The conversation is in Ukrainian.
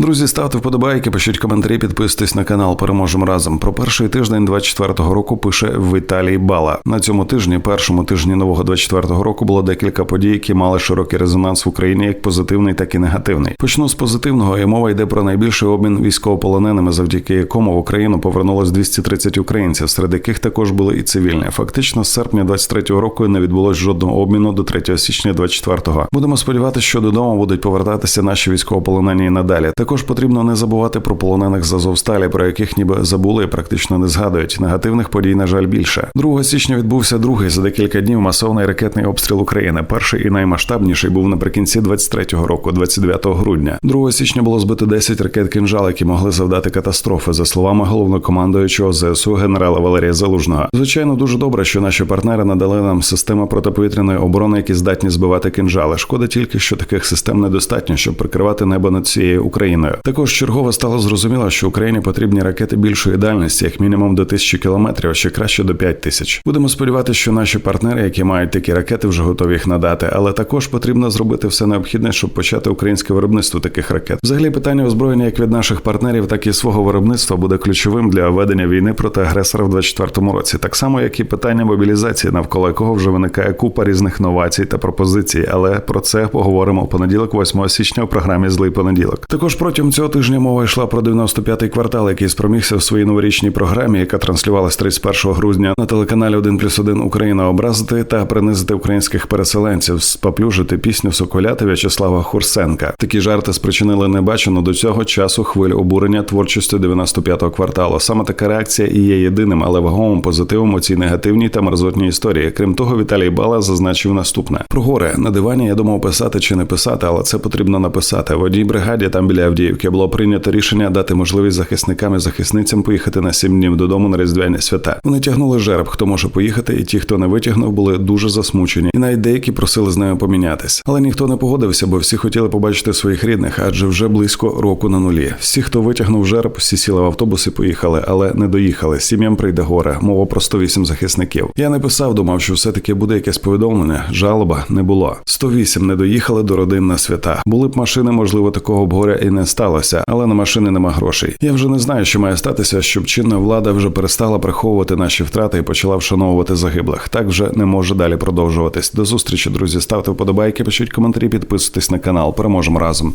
Друзі, ставте вподобайки, пишіть коментарі, підписуйтесь на канал. Переможемо разом. Про перший тиждень 24-го року пише Віталій Бала. На цьому тижні, першому тижні нового 24-го року, було декілька подій, які мали широкий резонанс в Україні, як позитивний, так і негативний. Почну з позитивного, і мова йде про найбільший обмін військовополоненими, завдяки якому в Україну повернулось 230 українців, серед яких також були і цивільні. Фактично, з серпня 23-го року не відбулось жодного обміну до 3 січня 24-го. Будемо сподіватися, що додому будуть повертатися наші військовополонені і надалі. Також потрібно не забувати про полонених з Азовсталі, про яких ніби забули практично не згадують. Негативних подій, на жаль, більше. 2 січня відбувся другий за декілька днів масовний ракетний обстріл України. Перший і наймасштабніший був наприкінці 23-го року, 29 грудня. 2 січня було збито 10 ракет кинжал, які могли завдати катастрофи, за словами головнокомандуючого ЗСУ генерала Валерія Залужного. Звичайно, дуже добре, що наші партнери надали нам системи протиповітряної оборони, які здатні збивати кинжали. Шкода тільки, що таких систем недостатньо, щоб прикривати небо над цією Україною. Також чергово стало зрозуміло, що Україні потрібні ракети більшої дальності, як мінімум до тисячі кілометрів, а ще краще до п'ять тисяч. Будемо сподіватися, що наші партнери, які мають такі ракети, вже готові їх надати, але також потрібно зробити все необхідне, щоб почати українське виробництво таких ракет. Взагалі, питання озброєння як від наших партнерів, так і свого виробництва буде ключовим для ведення війни проти агресора в 24-му році, так само як і питання мобілізації, навколо якого вже виникає купа різних новацій та пропозицій. Але про це поговоримо в понеділок, 8 січня, у програмі Злий понеділок. Також протягом цього тижня мова йшла про 95-й квартал, який спромігся в своїй новорічній програмі, яка транслювалась 31 грудня на телеканалі 1 плюс 1 Україна образити та принизити українських переселенців, споплюжити пісню Соколяти В'ячеслава Хурсенка. Такі жарти спричинили небачену до цього часу хвиль обурення творчістю 95-го кварталу. Саме така реакція і є єдиним, але вагомим позитивом у цій негативній та мерзотній історії. Крім того, Віталій Бала зазначив наступне: про горе на дивані я думав писати чи не писати, але це потрібно написати. В одній бригаді там біля Авдіївки було прийнято рішення дати можливість захисникам і захисницям поїхати на сім днів додому на різдвяні свята. Вони тягнули жереб, хто може поїхати, і ті, хто не витягнув, були дуже засмучені, і навіть деякі просили з ними помінятись. Але ніхто не погодився, бо всі хотіли побачити своїх рідних, адже вже близько року на нулі. Всі, хто витягнув жереб, всі сіли в автобус і поїхали, але не доїхали. Сім'ям прийде горе. Мова про 108 захисників. Я не писав, думав, що все таки буде якесь повідомлення. Жалоба не було. 108 не доїхали до родин на свята. Були б машини, можливо, такого б горя і не сталося, але на машини нема грошей. Я вже не знаю, що має статися, щоб чинна влада вже перестала приховувати наші втрати і почала вшановувати загиблих. Так вже не може далі продовжуватись. До зустрічі, друзі. Ставте вподобайки, пишіть коментарі, підписуйтесь на канал. Переможемо разом.